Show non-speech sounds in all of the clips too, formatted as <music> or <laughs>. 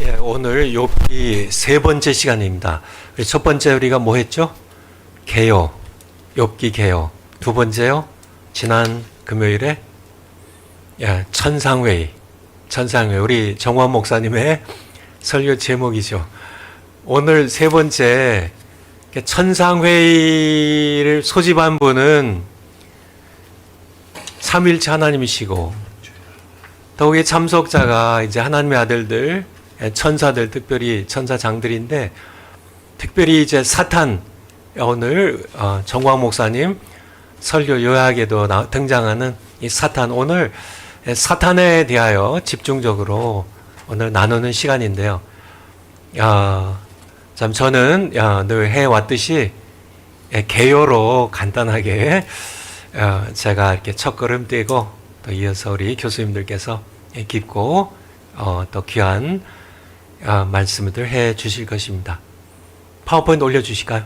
예, 오늘 욥기 세 번째 시간입니다. 첫 번째 우리가 뭐 했죠? 개요. 욥기 개요. 두 번째요. 지난 금요일에 예, 천상회의. 천상회의. 우리 정원 목사님의 설교 제목이죠. 오늘 세 번째 천상회의를 소집한 분은 삼일체 하나님이시고 더욱이 참석자가 이제 하나님의 아들들, 예, 천사들, 특별히 천사장들인데, 특별히 이제 사탄, 오늘 어, 정광 목사님 설교 요약에도 나- 등장하는 이 사탄, 오늘 예, 사탄에 대하여 집중적으로 오늘 나누는 시간인데요. 야, 참 저는 야, 늘 해왔듯이 예, 개요로 간단하게 어, 제가 이렇게 첫 걸음 떼고 또 이어서 우리 교수님들께서 예, 깊고 어, 또 귀한 어, 말씀을 해 주실 것입니다. 파워포인트 올려주실까요?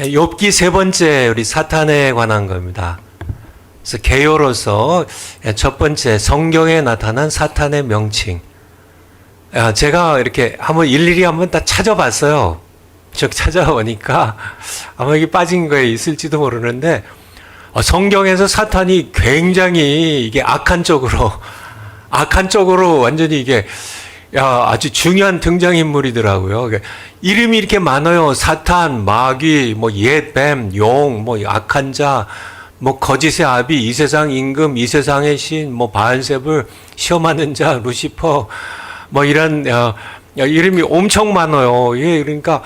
예, 욥기 세 번째 우리 사탄에 관한 겁니다. 그래서 개요로서 예, 첫 번째 성경에 나타난 사탄의 명칭. 아, 제가 이렇게 한번 일일이 한번 다 찾아봤어요. 즉 찾아보니까 <laughs> 아마 이게 빠진 거에 있을지도 모르는데 어, 성경에서 사탄이 굉장히 이게 악한 쪽으로 악한 쪽으로 완전히 이게 야, 아주 중요한 등장인물이더라고요. 그러니까 이름이 이렇게 많아요. 사탄, 마귀, 뭐 옛 뱀, 용, 뭐 악한 자, 뭐 거짓의 아비, 이 세상 임금, 이 세상의 신, 뭐 바알세불, 시험하는 자, 루시퍼, 뭐 이런 어, 야, 이름이 엄청 많아요. 예, 그러니까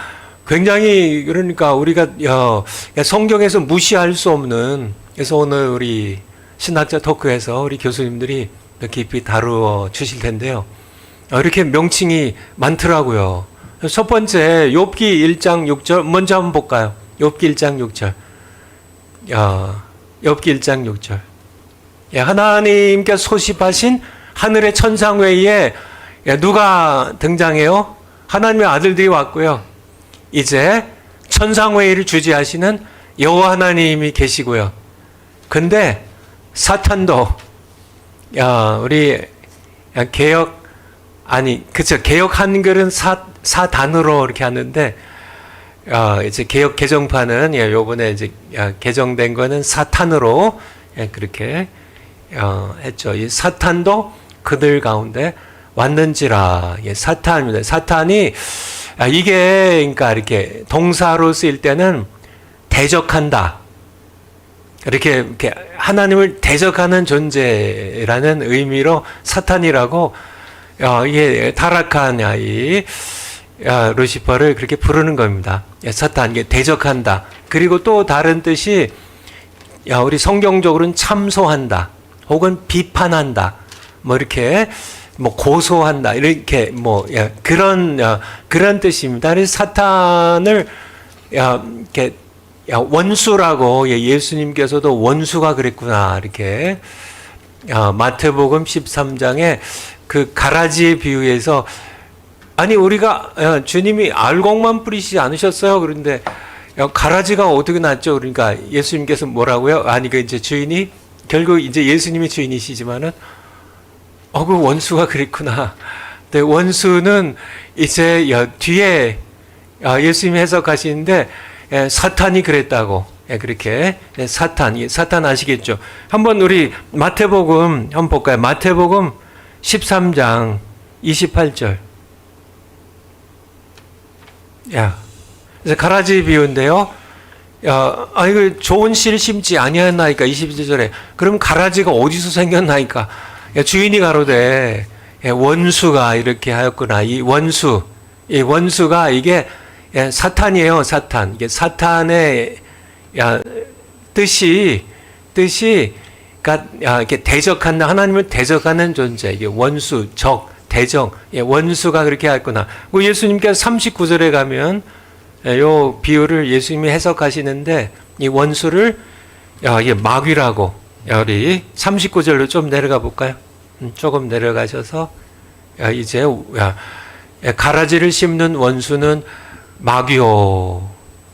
굉장히 그러니까 우리가 어, 성경에서 무시할 수 없는 그래서 오늘 우리 신학자 토크에서 우리 교수님들이 더 깊이 다루어 주실 텐데요. 어, 이렇게 명칭이 많더라고요. 첫 번째 욥기 1장 6절 먼저 한번 볼까요? 욥기 1장 6절. 야, 욥기 1장 6절. 예, 하나님께 소집하신 하늘의 천상 외에 예, 누가 등장해요? 하나님의 아들들이 왔고요. 이제 천상 회의를 주재하시는 여호와 하나님이 계시고요. 근데 사탄도 야, 우리 야, 개혁 아니 그쵸 개혁 한글은 사 사 단으로 이렇게 하는데 어, 이제 개혁 개정판은 예, 요번에 이제 야, 개정된 거는 사탄으로 예, 그렇게 어, 했죠. 이 사탄도 그들 가운데 왔는지라 예, 사탄입니다. 사탄이 아, 이게 그러니까 이렇게 동사로 쓰일 때는 대적한다. 이렇게, 이렇게 하나님을 대적하는 존재라는 의미로 사탄이라고 어, 이게 타락한 야, 이 야, 루시퍼를 그렇게 부르는 겁니다. 야, 사탄 이게 대적한다. 그리고 또 다른 뜻이 야, 우리 성경적으로는 참소한다. 혹은 비판한다. 뭐 이렇게 뭐 고소한다. 이렇게 뭐 야, 그런 야, 그런 뜻입니다. 그래서 사탄을 야, 이렇게 야, 원수라고 예, 예수님께서도 원수가 그랬구나. 이렇게 야, 마태복음 13장에 그 가라지의 비유에서 아니 우리가 야, 주님이 알곡만 뿌리시지 않으셨어요. 그런데 야, 가라지가 어떻게 났죠? 그러니까 예수님께서 뭐라고요? 아니 그 이제 주인이 결국 이제 예수님이 주인이시지만은 어그 원수가 그랬구나. 근데 원수는 이제 야, 뒤에 야, 예수님이 해석하시는데 예, 사탄이 그랬다고 예, 그렇게 예, 사탄 예, 사탄 아시겠죠? 한번 우리 마태복음 한번 볼까요? 마태복음 13장 28절. 야, 그래서 가라지 비유인데요. 야, 아 이거 좋은 씨를 심지 아니하나이까 22절에 그럼 가라지가 어디서 생겼나이까? 야, 주인이 가로되 예, 원수가 이렇게 하였구나. 이 원수, 이 원수가 이게 예, 사탄이에요, 사탄. 이게 사탄의 야, 뜻이 뜻이 그러니까 야, 이렇게 대적한다. 하나님을 대적하는 존재. 이게 원수, 적, 대적. 예, 원수가 그렇게 했구나. 그 예수님께서 39절에 가면 예, 요 비유를 예수님이 해석하시는데 이 원수를 야, 이게 마귀라고. 야, 우리 39절로 좀 내려가 볼까요? 음, 조금 내려가셔서 야, 이제 야, 야, 가라지를 심는 원수는 마귀요.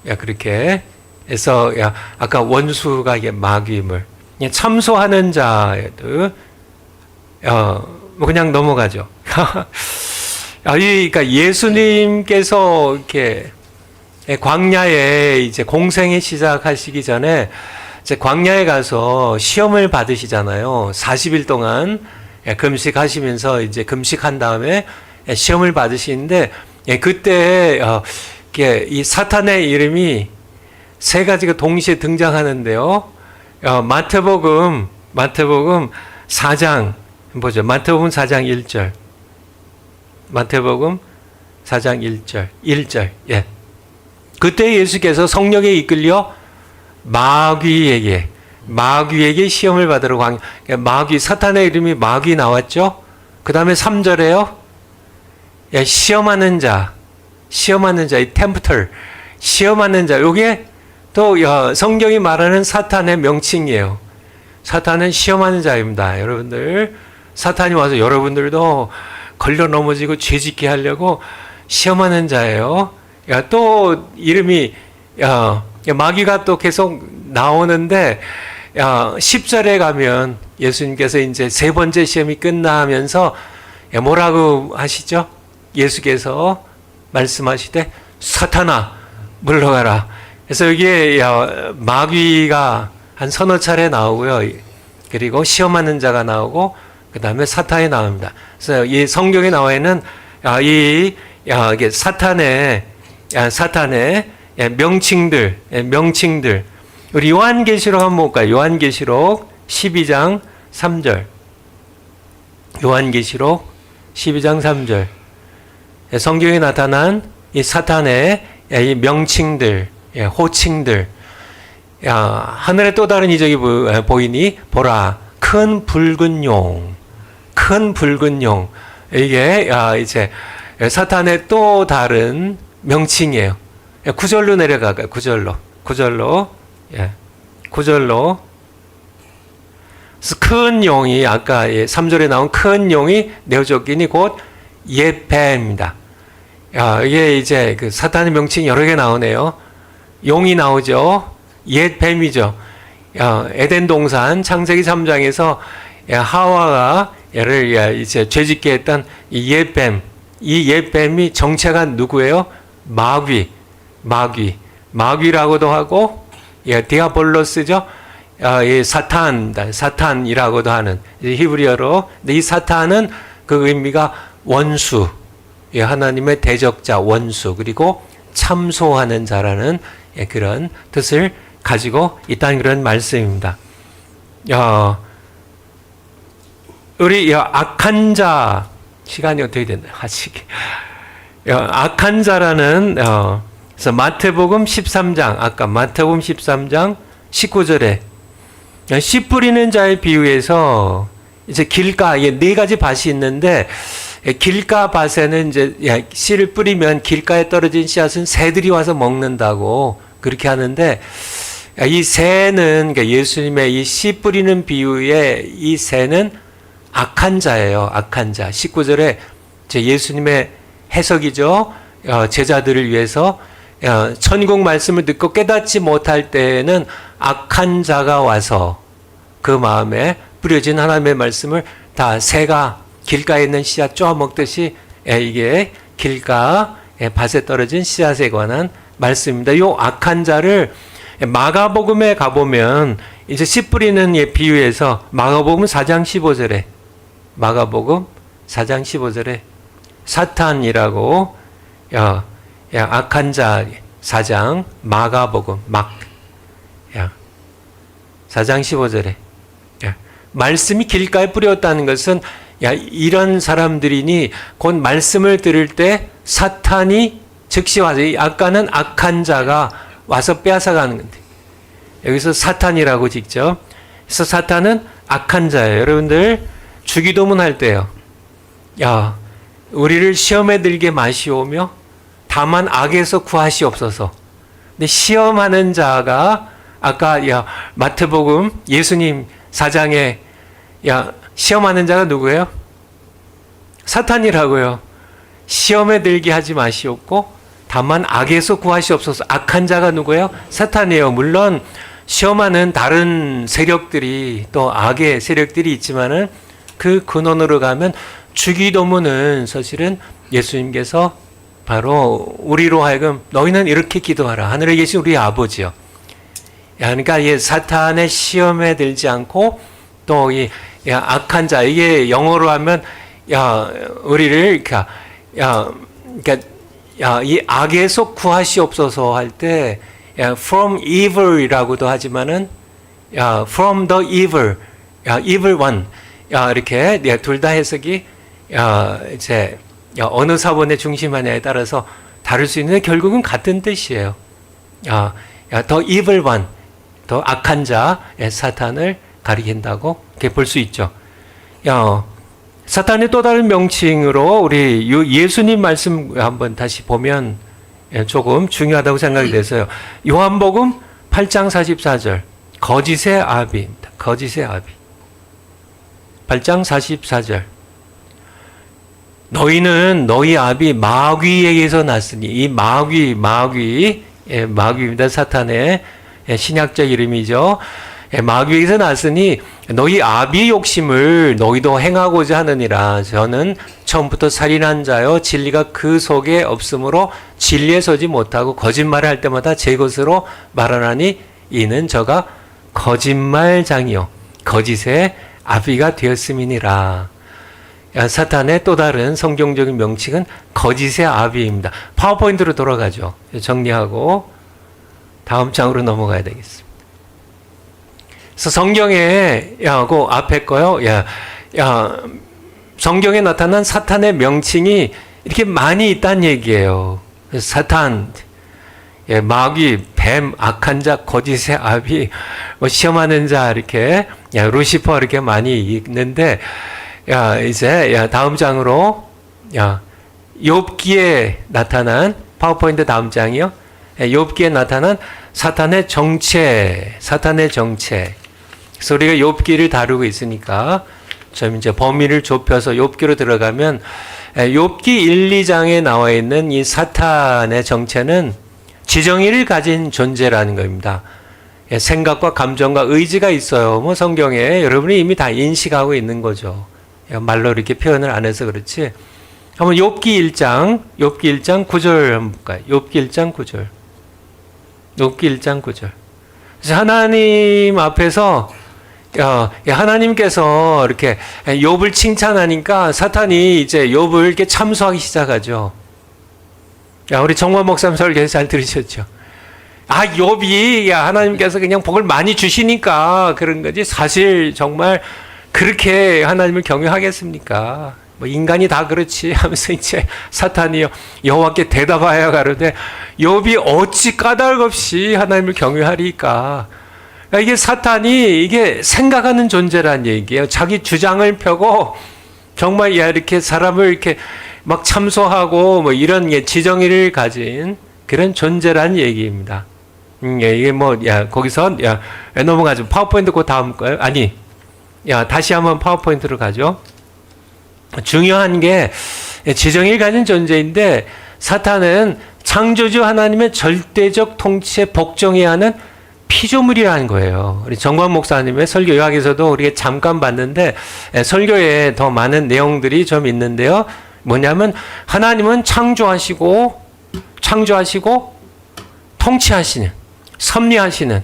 야, 그렇게 해서 야, 아까 원수가 이게 마귀임을 예, 참소하는 자에도 어, 뭐 그냥 넘어가죠. <laughs> 아, 이, 그러니까 예수님께서 이렇게 광야에 이제 공생에 시작하시기 전에 이제 광야에 가서 시험을 받으시잖아요. 40일 동안 예, 금식하시면서 이제 금식한 다음에 예, 시험을 받으시는데 예, 그때 어, 이렇게 이 사탄의 이름이 세 가지가 동시에 등장하는데요. 어, 마태복음 마태복음 4장 보죠. 마태복음 4장 1절. 마태복음 4장 1절. 1절. 예. 그때 예수께서 성령에 이끌려 마귀에게 마귀에게 시험을 받으러 광 그러니까 마귀 사탄의 이름이 마귀 나왔죠. 그다음에 3절에요. 예, 시험하는 자. 시험하는 자, 이 템프터. 시험하는 자. 요게 또 어, 성경이 말하는 사탄의 명칭이에요. 사탄은 시험하는 자입니다. 여러분들 사탄이 와서 여러분들도 걸려 넘어지고 죄 짓게 하려고 시험하는 자예요. 야, 또 이름이 야, 마귀가 또 계속 나오는데 야, 10절에 가면 예수님께서 이제 세 번째 시험이 끝나면서 야, 뭐라고 하시죠? 예수께서 말씀하시되 사탄아 물러가라. 그래서 여기에 야, 마귀가 한 서너 차례 나오고요. 그리고 시험하는 자가 나오고 그 다음에 사탄이 나옵니다. 그래서 이 성경에 나와 있는 야, 이 사탄의 야, 사탄의 야, 명칭들, 야, 명칭들. 우리 요한계시록 한번 볼까요? 요한계시록 12장 3절. 요한계시록 12장 3절. 야, 성경에 나타난 이 사탄의 야, 이 명칭들, 야, 호칭들. 야, 하늘에 또 다른 이적이 보- 보이니 보라 큰 붉은 용, 큰 붉은 용. 이게 야, 이제 사탄의 또 다른 명칭이에요. 예, 구절로 내려가가 구절로 구절로 예 구절로 큰 용이 아까 3절에 나온 큰 용이 내어쫓기니 곧 예배입니다. 야, 이게 이제 그 사탄의 명칭이 여러 개 나오네요. 용이 나오죠. 옛 뱀이죠. 야, 에덴 동산 창세기 3장에서 하와가 얘를 야, 이제 죄짓게 했던 이 옛 뱀, 이 옛 뱀이 정체가 누구예요? 마귀, 마귀, 마귀라고도 하고, 예, 디아볼로스죠. 아, 이 사탄, 사탄이라고도 하는 이 히브리어로. 근데 이 사탄은 그 의미가 원수, 예, 하나님의 대적자, 원수, 그리고 참소하는 자라는 예, 그런 뜻을 가지고 있다는 그런 말씀입니다. 야, 우리 야, 악한 자 시간이 어떻게 됐나 아직 야, 악한 자라는 어, 그래서 마태복음 13장 아까 마태복음 13장 19절에 씨 뿌리는 자의 비유에서 이제 길가 이게 네 가지 밭이 있는데 예, 길가 밭에는 이제 야, 씨를 뿌리면 길가에 떨어진 씨앗은 새들이 와서 먹는다고 그렇게 하는데 야, 이 새는 그러니까 예수님의 이 씨 뿌리는 비유에 이 새는 악한 자예요. 악한 자. 19절에 제 예수님의 해석이죠. 어, 제자들을 위해서 어, 천국 말씀을 듣고 깨닫지 못할 때에는 악한 자가 와서 그 마음에 뿌려진 하나님의 말씀을 다 새가 길가에 있는 씨앗 쪼아 먹듯이 예, 이게 길가 예, 밭에 떨어진 씨앗에 관한 말씀입니다. 요 악한 자를 마가복음에 가보면 이제 씨 뿌리는 예, 비유에서 마가복음 4장 15절에 마가복음 4장 15절에 사탄이라고 야, 야 악한 자 4장 마가복음 막 야, 4장 15절에 야, 말씀이 길가에 뿌렸다는 것은 야 이런 사람들이니 곧 말씀을 들을 때 사탄이 즉시 와서 이 아까는 악한 자가 와서 빼앗아가는 건데 여기서 사탄이라고 직접 그래서 사탄은 악한 자예요. 여러분들 주기도문 할 때요. 야 우리를 시험에 들게 마시오며 다만 악에서 구하시옵소서. 근데 시험하는 자가 아까 야 마태복음 예수님 사장에 야 시험하는 자가 누구예요? 사탄이라고요. 시험에 들게 하지 마시옵고 다만 악에서 구하시옵소서. 악한 자가 누구예요? 사탄이에요. 물론 시험하는 다른 세력들이 또 악의 세력들이 있지만은 그 근원으로 가면 주기도문은 사실은 예수님께서 바로 우리로 하여금 너희는 이렇게 기도하라. 하늘에 계신 우리 아버지요. 야, 그러니까 이 사탄의 시험에 들지 않고 또 이 악한 자 이게 영어로 하면 야 우리를 그러니까 야 그러니까 야, 이 악에서 구하시옵소서 할 때, 야, from evil이라고도 하지만은, 야, from the evil, 야, evil one, 야, 이렇게, 야, 둘다 해석이, 야, 이제, 야, 어느 사본에 중심하냐에 따라서 다를 수 있는데 결국은 같은 뜻이에요. 야, 야, the evil one, 더 악한 자, 예, 사탄을 가리킨다고 이렇게 볼 수 있죠. 야, 사탄의 또 다른 명칭으로 우리 유- 예수님 말씀 한번 다시 보면 예, 조금 중요하다고 생각이 돼서요. 요한복음 8장 44절 거짓의 아비입니다. 거짓의 아비. 8장 44절 너희는 너희 아비 마귀에게서 났으니 이 마귀 마귀 예, 마귀입니다. 사탄의 예, 신약적 이름이죠. 예, 마귀에게서 났으니 너희 아비 욕심을 너희도 행하고자 하느니라. 저는 처음부터 살인한 자요 진리가 그 속에 없으므로 진리에 서지 못하고 거짓말을 할 때마다 제 것으로 말하나니 이는 저가 거짓말장이요 거짓의 아비가 되었음이니라. 야, 사탄의 또 다른 성경적인 명칭은 거짓의 아비입니다. 파워포인트로 돌아가죠. 정리하고 다음 장으로 넘어가야 되겠습니다. 그래서 성경에 야, 그 앞에 거요. 야, 야, 성경에 나타난 사탄의 명칭이 이렇게 많이 있다는 얘기예요. 사탄, 예, 마귀, 뱀, 악한 자, 거짓의 아비, 뭐 시험하는 자 이렇게 야, 루시퍼 이렇게 많이 있는데 야, 이제 야, 다음 장으로 야, 욥기에 나타난 파워포인트 다음 장이요. 예, 욥기에 나타난 사탄의 정체, 사탄의 정체. 그래서 우리가 욥기를 다루고 있으니까 좀 이제 범위를 좁혀서 욥기로 들어가면 예, 욥기 1, 2장에 나와 있는 이 사탄의 정체는 지정의를 가진 존재라는 겁니다. 예, 생각과 감정과 의지가 있어요. 뭐 성경에 여러분이 이미 다 인식하고 있는 거죠. 예, 말로 이렇게 표현을 안 해서 그렇지. 한번 욥기 1장, 욥기 1장 9절 한번 볼까요? 욥기 1장 9절. 욥기 1장 9절. 그래서 하나님 앞에서 야, 야, 하나님께서 이렇게 욥을 칭찬하니까 사탄이 이제 욥을 이렇게 참소하기 시작하죠. 야, 우리 정원 목사님 설교 잘 들으셨죠? 아, 욥이 야, 하나님께서 그냥 복을 많이 주시니까 그런 거지. 사실 정말 그렇게 하나님을 경외하겠습니까? 뭐 인간이 다 그렇지 하면서 <laughs> 이제 사탄이 여호와께 대답하여 가로되 욥이 어찌 까닭 없이 하나님을 경외하리까? 그러니까 이게 사탄이 이게 생각하는 존재란 얘기예요. 자기 주장을 펴고 정말 야 이렇게 사람을 이렇게 막 참소하고 뭐 이런 예, 지정의를 가진 그런 존재란 얘기입니다. 음, 예, 이게 뭐, 야, 거기서, 야, 야, 넘어가죠. 파워포인트 그 다음 거요? 아니, 야, 다시 한번 파워포인트로 가죠. 중요한 게 예, 지정의를 가진 존재인데 사탄은 창조주 하나님의 절대적 통치에 복종해야 하는 피조물이라는 거예요. 우리 정관 목사님의 설교 요약에서도 우리가 잠깐 봤는데 예, 설교에 더 많은 내용들이 좀 있는데요. 뭐냐면 하나님은 창조하시고 창조하시고 통치하시는 섭리하시는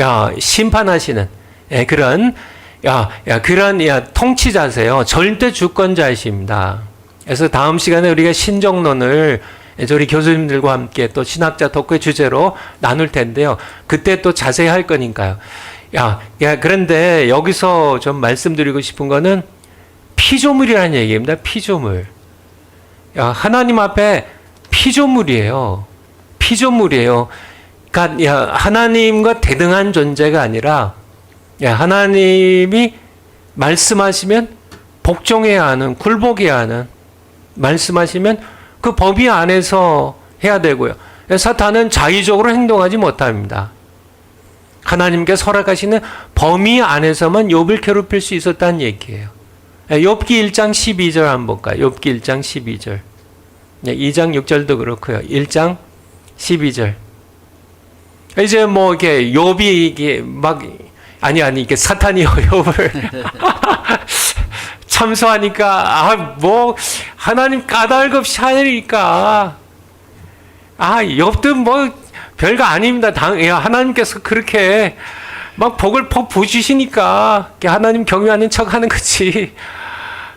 야 심판하시는 예, 그런 야, 야 그런 야 통치자세요. 절대 주권자이십니다. 그래서 다음 시간에 우리가 신정론을 이제 우리 교수님들과 함께 또 신학자 토크의 주제로 나눌 텐데요. 그때 또 자세히 할 거니까요. 야, 야, 그런데 여기서 좀 말씀드리고 싶은 거는 피조물이라는 얘기입니다. 피조물. 야, 하나님 앞에 피조물이에요. 피조물이에요. 그러니까 야, 하나님과 대등한 존재가 아니라 야, 하나님이 말씀하시면 복종해야 하는, 굴복해야 하는, 말씀하시면 그 범위 안에서 해야 되고요. 사탄은 자의적으로 행동하지 못합니다. 하나님께 설악하시는 범위 안에서만 욥을 괴롭힐 수 있었다는 얘기예요. 욥기 1장 12절 한번 볼까요? 욥기 1장 12절. 2장 6절도 그렇고요. 1장 12절. 이제 뭐 이게 욥이 이게 막 아니 아니 이게 사탄이 <laughs> 욥을 참소하니까 아 뭐 하나님 까닭 없이 하니까 아 욥도 뭐 별거 아닙니다. 당 야, 하나님께서 그렇게 막 복을 퍽 부주시니까 하나님 경외하는 척하는 거지.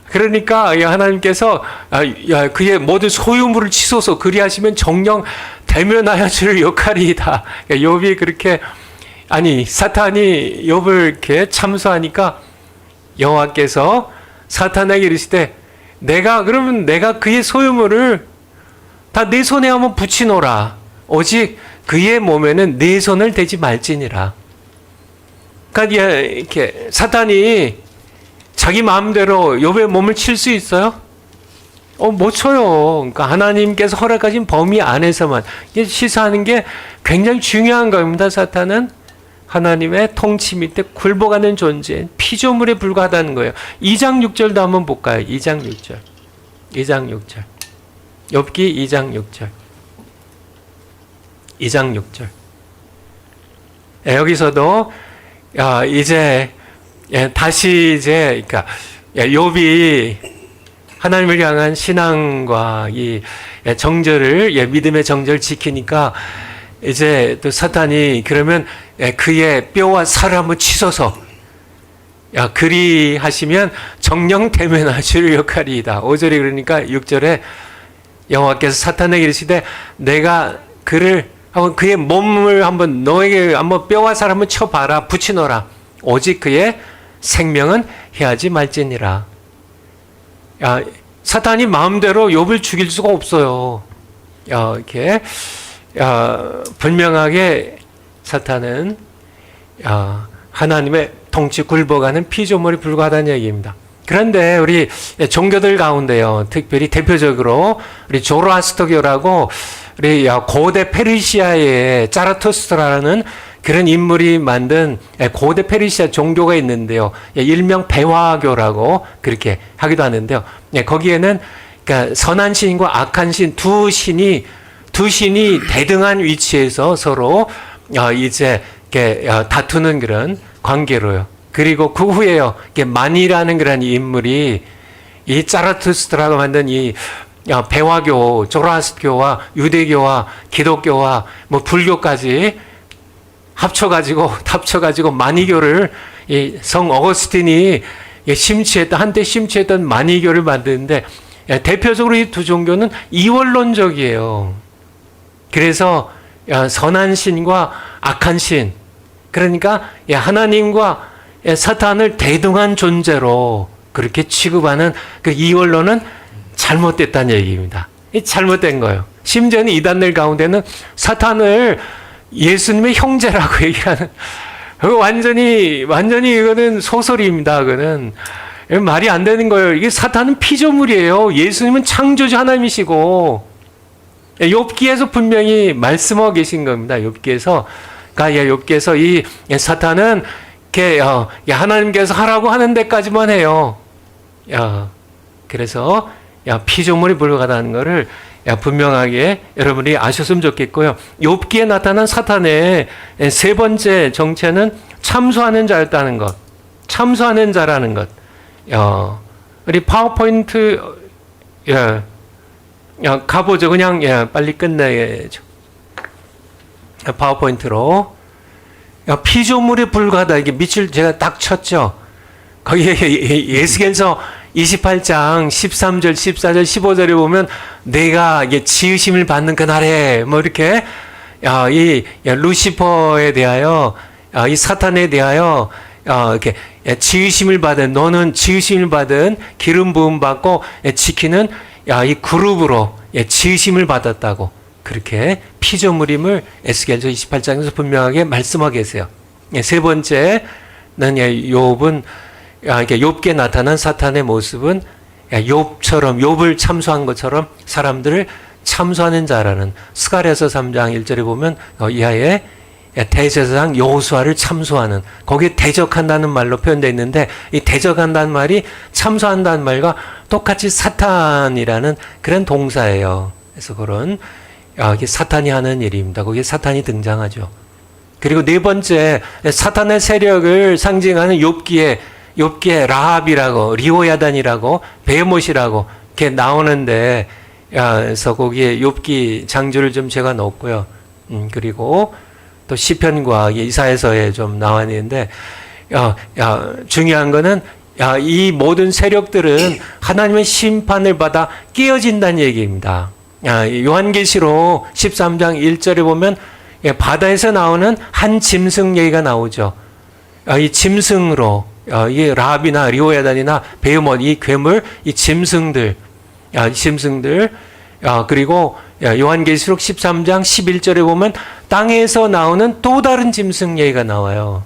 그러니까 야, 하나님께서 아, 야, 그의 모든 소유물을 치소서 그리하시면 정령 대면하여 줄 역할이다. 야, 욥이 그렇게 아니 사탄이 욥을 이렇게 참소하니까 여호와께서 사탄에게 이르시되 내가 그러면 내가 그의 소유물을 다 내 손에 한번 붙이노라. 오직 그의 몸에는 내 손을 대지 말지니라. 그러니까 이렇게 사탄이 자기 마음대로 욥의 몸을 칠 수 있어요? 어, 못 쳐요. 그러니까 하나님께서 허락하신 범위 안에서만 시사하는 게 굉장히 중요한 겁니다. 사탄은 하나님의 통치 밑에 굴복하는 존재, 피조물에 불과하다는 거예요. 2장 6절도 한번 볼까요? 2장 6절. 2장 6절. 욥기 2장 6절. 2장 6절. 예, 여기서도 야, 이제 예, 다시 이제 그러니까 예, 욥이 하나님을 향한 신앙과 이 예, 정절을 예, 믿음의 정절 지키니까 이제 또 사탄이 그러면 예, 그의 뼈와 한번 치소서 야 그리 하시면 정령 대면하실 역할이다. 5절에 그러니까 6절에 여호와께서 사탄에게 이르시되 내가 그를 한번 그의 몸을 한번 너에게 한번 뼈와 살 한번 쳐봐라 붙이노라 오직 그의 생명은 해하지 말지니라. 야 사탄이 마음대로 욥을 죽일 수가 없어요. 야 이렇게 야 분명하게 사탄은 야 하나님의 통치 굴복하는 피조물이 불과하다는 얘기입니다. 그런데 우리 종교들 가운데요, 특별히 대표적으로 우리 조로아스터교라고 우리 고대 페르시아의 짜라토스트라는 그런 인물이 만든 고대 페르시아 종교가 있는데요. 일명 배화교라고 그렇게 하기도 하는데요. 거기에는 그러니까 선한 신과 악한 신 두 신이 두 신이 대등한 위치에서 서로 어, 이제 이렇게 어, 다투는 그런 관계로요. 그리고 그 후에요. 만이라는 그런 인물이 이 짜라투스트라고 만든 이 어, 배화교, 조라스교와 유대교와 기독교와 뭐 불교까지 합쳐가지고 <laughs> 합쳐가지고 만이교를 이성 어거스틴이 심취했던 한때 심취했던 만이교를 만드는데 예, 대표적으로 이 두 종교는 이원론적이에요. 그래서 선한 신과 악한 신, 그러니까 하나님과 사탄을 대등한 존재로 그렇게 취급하는 그 이원론은 잘못됐다는 얘기입니다. 잘못된 거예요. 심지어는 이단들 가운데는 사탄을 예수님의 형제라고 <laughs> 얘기하는 그 완전히 완전히 이거는 소설입니다. 그거는 말이 안 되는 거예요. 이게 사탄은 피조물이에요. 예수님은 창조주 하나님이시고 욥기에서 분명히 말씀하고 계신 겁니다. 욥기에서 그러니까 욥기에서 이 사탄은 이렇게 어, 하나님께서 하라고 하는 데까지만 해요. 야, 그래서 야 피조물이 불가다는 것을 야, 분명하게 여러분이 아셨으면 좋겠고요. 욥기에 나타난 사탄의 세 번째 정체는 참소하는 자였다는 것. 참소하는 자라는 것. 야, 우리 파워포인트 예. 야, 가보죠. 그냥 예, 빨리 끝내야죠. 파워포인트로 야, 피조물에 불과하다. 이게 밑을 제가 딱 쳤죠. 거기에 예수께서 28장 13절, 14절, 15절에 보면 내가 이게 지으심을 받는 그날에 뭐 이렇게 야, 이 야, 루시퍼에 대하여 야, 이 사탄에 대하여 어, 이렇게 지으심을 받은 너는 지으심을 받은 기름 부음 받고 지키는 야, 이 그룹으로 지으심을 받았다고 그렇게 피조물임을 에스겔서 28장에서 분명하게 말씀하고 계세요. 세 번째는 욥은 이렇게 욥게 나타난 사탄의 모습은 욥처럼 욥을 참소한 것처럼 사람들을 참소하는 자라는 스가랴서 3장 1절에 보면 어, 이하에 대제사장 여호수아를 참소하는 거기에 대적한다는 말로 표현되어 있는데 이 대적한다는 말이 참소한다는 말과 똑같이 사탄이라는 그런 동사예요. 그래서 그런 아, 이게 사탄이 하는 일입니다. 거기에 사탄이 등장하죠. 그리고 네 번째 사탄의 세력을 상징하는 욥기에 욥기에 라합이라고 리오야단이라고 베모시라고 이렇게 나오는데 야, 그래서 거기에 욥기 장주를 좀 제가 넣었고요. 음, 그리고 또 시편과 이사에서에 좀 나와 있는데 야, 야, 중요한 거는 야, 이 모든 세력들은 하나님의 심판을 받아 깨어진다는 얘기입니다. 야, 이 요한계시록 13장 1절에 보면 예, 바다에서 나오는 한 짐승 얘기가 나오죠. 아, 이 짐승으로 아, 이 라비나 리오야단이나 베이몬 이 괴물 이 짐승들 아, 이 짐승들 아, 그리고 야, 요한계시록 13장 11절에 보면 땅에서 나오는 또 다른 짐승 얘기가 나와요.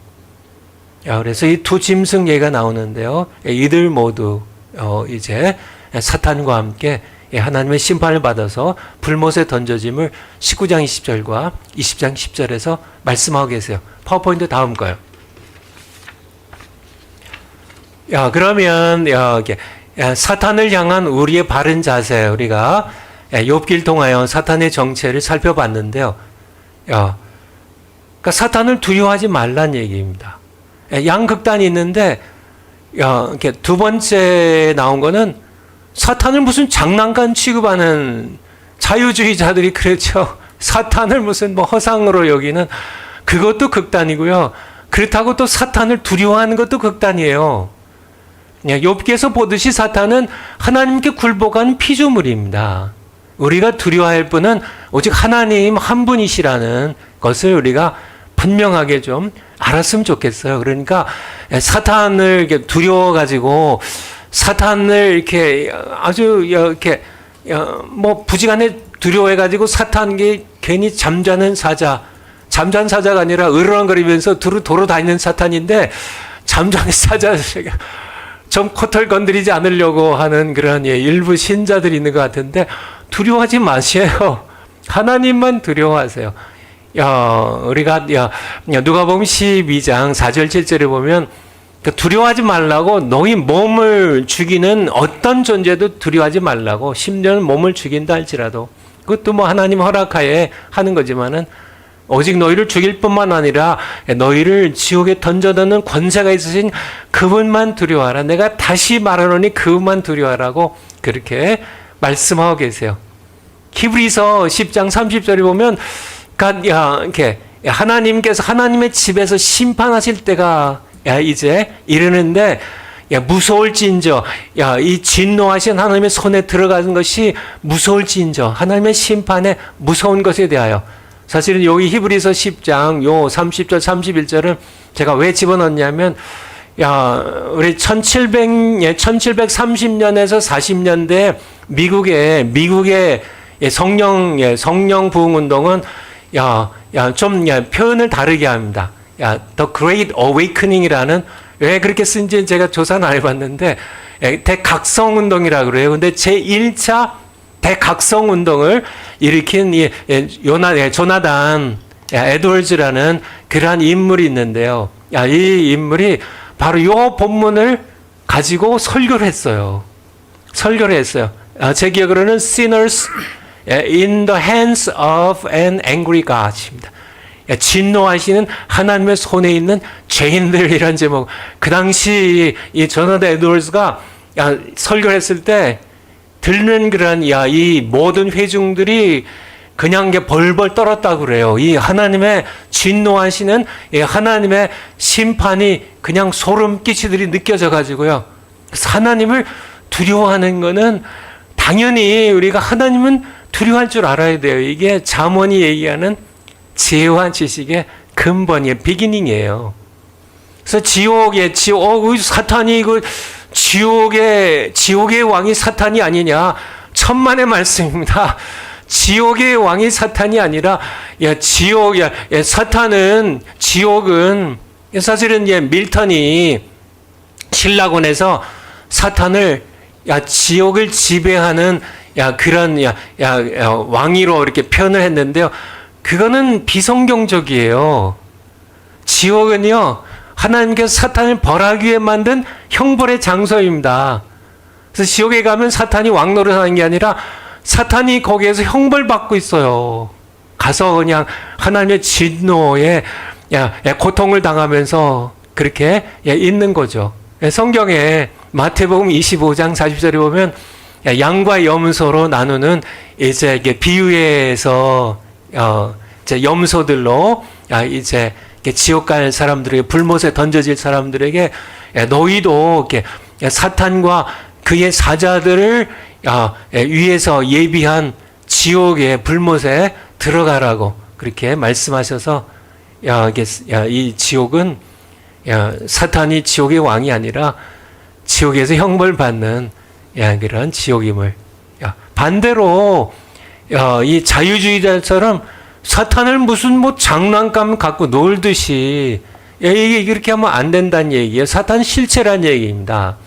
야, 그래서 이 두 짐승 얘기가 나오는데요. 예, 이들 모두 어, 이제 사탄과 함께 예, 하나님의 심판을 받아서 불못에 던져짐을 19장 20절과 20장 10절에서 말씀하고 계세요. 파워포인트 다음 거요. 야, 그러면 야, 사탄을 향한 우리의 바른 자세 우리가 야, 욥기를 통하여 사탄의 정체를 살펴봤는데요. 야, 그러니까 사탄을 두려워하지 말란 얘기입니다. 야, 양극단이 있는데 야, 이렇게 두 번째 나온 거는 사탄을 무슨 장난감 취급하는 자유주의자들이 그랬죠. <laughs> 사탄을 무슨 뭐 허상으로 여기는 그것도 극단이고요. 그렇다고 또 사탄을 두려워하는 것도 극단이에요. 예, 욥기에서 보듯이 사탄은 하나님께 굴복한 피조물입니다. 우리가 두려워할 분은 오직 하나님 한 분이시라는 것을 우리가 분명하게 좀 알았으면 좋겠어요. 그러니까 사탄을 두려워 가지고 사탄을 이렇게 아주 이렇게 뭐 부지간에 두려워해 가지고 사탄이 괜히 잠자는 사자, 잠자는 사자가 아니라 으르렁거리면서 도로, 도로 다니는 사탄인데 잠자는 <laughs> 사자 좀 코털 건드리지 않으려고 하는 그런 예, 일부 신자들이 있는 것 같은데 두려워하지 마세요. <laughs> 하나님만 두려워하세요. 야, 우리가 야, 누가 보면 12장 4절 7절에 보면 두려워하지 말라고 너희 몸을 죽이는 어떤 존재도 두려워하지 말라고 심지어는 몸을 죽인다 할지라도 그것도 뭐 하나님 허락하에 하는 거지만은 오직 너희를 죽일 뿐만 아니라 너희를 지옥에 던져넣는 권세가 있으신 그분만 두려워하라. 내가 다시 말하노니 그분만 두려워하라고 그렇게 말씀하고 계세요. 히브리서 10장 30절에 보면 야, 이렇게 하나님께서 하나님의 집에서 심판하실 때가 야, 이제 이르는데 야, 무서울지인저, 야, 이 진노하신 하나님의 손에 들어가는 것이 무서울지인저, 하나님의 심판에 무서운 것에 대하여. 사실은 여기 히브리서 10장 요 30절, 31절은 제가 왜 집어넣냐면, 야, 우리 1700, 예, 1730년에서 40년대 미국의, 미국의 예, 성령, 예, 성령 부흥 운동은 야, 야, 좀, 야, 표현을 다르게 합니다. 야, The Great Awakening이라는 왜 그렇게 쓴지 제가 조사는 안 해봤는데 예, 대각성 운동이라고 그래요. 근데 제 1차 대각성 운동을 일으킨 이 예, 요나 예, 조나단 에드월즈라는 그러한 인물이 있는데요. 야, 이 인물이 바로 요 본문을 가지고 설교를 했어요. 설교를 했어요. 아, 제 기억으로는 Sinners in the hands of an angry God입니다. 진노하시는 하나님의 손에 있는 죄인들이란 제목. 그 당시 이 조나단 에드월즈가 설교했을 때 듣는 그런 야이 모든 회중들이 그냥 게 벌벌 떨었다고 그래요. 이 하나님의 진노하시는 이 하나님의 심판이 그냥 소름 끼치들이 느껴져 가지고요. 하나님을 두려워하는 거는 당연히 우리가 하나님은 두려워할 줄 알아야 돼요. 이게 잠언이 얘기하는 지혜와 지식의 근본이에요. 비기닝이에요. 그래서 지옥에 지옥 사탄이 그 지옥의 지옥의 왕이 사탄이 아니냐 천만의 말씀입니다. 지옥의 왕이 사탄이 아니라 야 지옥 야, 야 사탄은 지옥은 사실은 예 밀턴이 신라곤에서 사탄을 야 지옥을 지배하는 야 그런 야, 야, 야 왕위로 이렇게 표현을 했는데요. 그거는 비성경적이에요. 지옥은요, 하나님께서 사탄을 벌하기 위해 만든 형벌의 장소입니다. 그래서 지옥에 가면 사탄이 왕노릇 하는 게 아니라 사탄이 거기에서 형벌받고 있어요. 가서 그냥 하나님의 진노에 고통을 당하면서 그렇게 야, 있는 거죠. 예, 성경에 마태복음 25장 40절에 보면 야, 양과 염소로 나누는 이제 비유에서 어 이제 염소들로 야, 이제 지옥 갈 사람들에게 불못에 던져질 사람들에게 야, 너희도 이렇게 야, 사탄과 그의 사자들을 야, 예, 위에서 예비한 지옥의 불못에 들어가라고 그렇게 말씀하셔서 야, 이 지옥은 야, 사탄이 지옥의 왕이 아니라 지옥에서 형벌 받는 야, 그런 지옥임을. 야, 반대로 야, 이 자유주의자처럼 사탄을 무슨 뭐 장난감 갖고 놀듯이 야, 이게 이렇게 하면 안 된다는 얘기예요. 사탄 실체란 얘기입니다.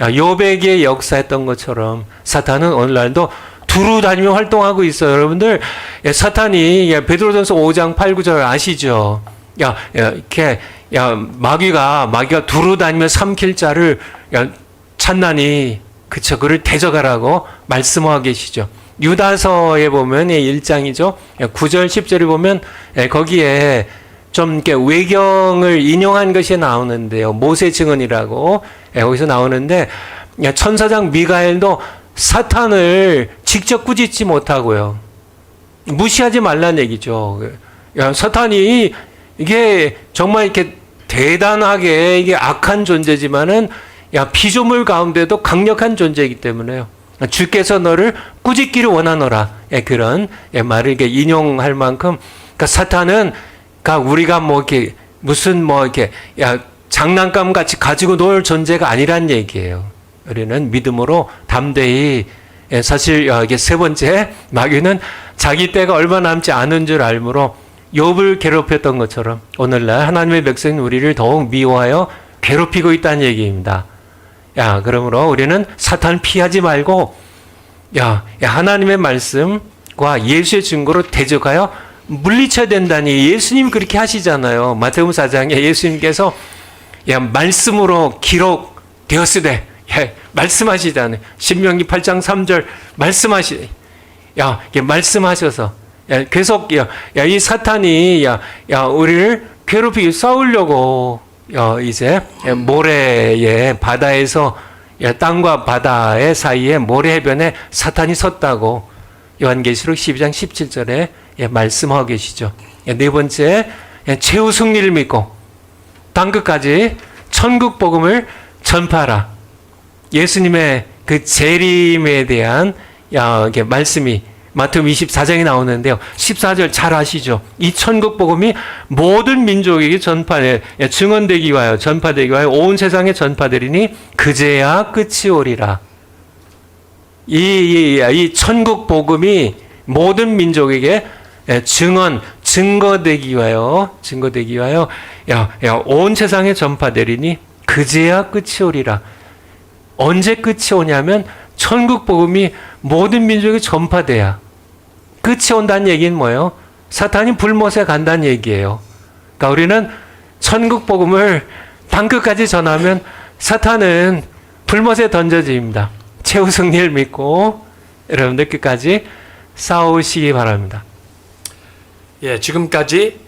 야, 요백의 역사했던 것처럼 사탄은 오늘날도 두루 다니며 활동하고 있어요. 여러분들 야, 사탄이 야, 베드로전서 5장 8, 9절 아시죠? 야, 야 이렇게 야 마귀가 마귀가 두루 다니며 삼킬 자를 야, 찾나니 그쵸 그를 대적하라고 말씀하고 계시죠. 유다서에 보면 1장이죠. 9절 10절에 보면 예, 거기에 좀 이렇게 외경을 인용한 것이 나오는데요. 모세 증언이라고 예, 거기서 나오는데 야, 천사장 미가엘도 사탄을 직접 꾸짖지 못하고요. 무시하지 말란 얘기죠. 야, 사탄이 이게 정말 이렇게 대단하게 이게 악한 존재지만은 야 피조물 가운데도 강력한 존재이기 때문에요. 주께서 너를 꾸짖기를 원하노라. 예, 그런 예, 말을 이렇게 인용할 만큼 그러니까 사탄은 그러니까 우리가 뭐 이렇게 무슨 뭐 이렇게 야 장난감 같이 가지고 놀 존재가 아니란 얘기예요. 우리는 믿음으로 담대히 예, 사실 어, 이게 세 번째 <laughs> 마귀는 자기 때가 얼마 남지 않은 줄 알므로 욥을 괴롭혔던 것처럼 오늘날 하나님의 백성인 우리를 더욱 미워하여 괴롭히고 있다는 얘기입니다. 야, 그러므로 우리는 사탄 피하지 말고 야, 야, 하나님의 말씀과 예수의 증거로 대적하여 물리쳐야 된다니 예수님 그렇게 하시잖아요. 마태복음 4장에 예수님께서 야, 말씀으로 기록되었으되 야, 말씀하시잖아요. 신명기 8장 3절 말씀하시 야, 말씀하셔서 야, 계속 야, 야, 이 사탄이 야, 야, 우리를 괴롭히기 싸우려고 야, 이제 모래의 바다에서 야, 땅과 바다의 사이에 모래 해변에 사탄이 섰다고 요한계시록 12장 17절에 예, 말씀하고 계시죠. 예, 네 번째 예, 최후 승리를 믿고 땅끝까지 천국 복음을 전파하라. 예수님의 그 재림에 대한 말씀이 마태복음 24장에 나오는데요. 14절 잘 아시죠? 이 천국 복음이 모든 민족에게 전파해 예, 증언되기 위하여 전파되기 위하여 온 세상에 전파되리니 그제야 끝이 오리라. 이, 이, 이 천국 복음이 모든 민족에게 예, 증언, 증거되기 위하여, 증거되기 위하여, 야, 야, 온 세상에 전파되리니 그제야 끝이 오리라. 언제 끝이 오냐면 천국 복음이 모든 민족에 전파돼야 끝이 온다는 얘기는 뭐예요? 사탄이 불못에 간다는 얘기예요. 그러니까 우리는 천국 복음을 땅끝까지 전하면 사탄은 불못에 던져집니다. 최후 승리를 믿고 여러분들 끝까지 싸우시기 바랍니다. 예, 지금까지 예,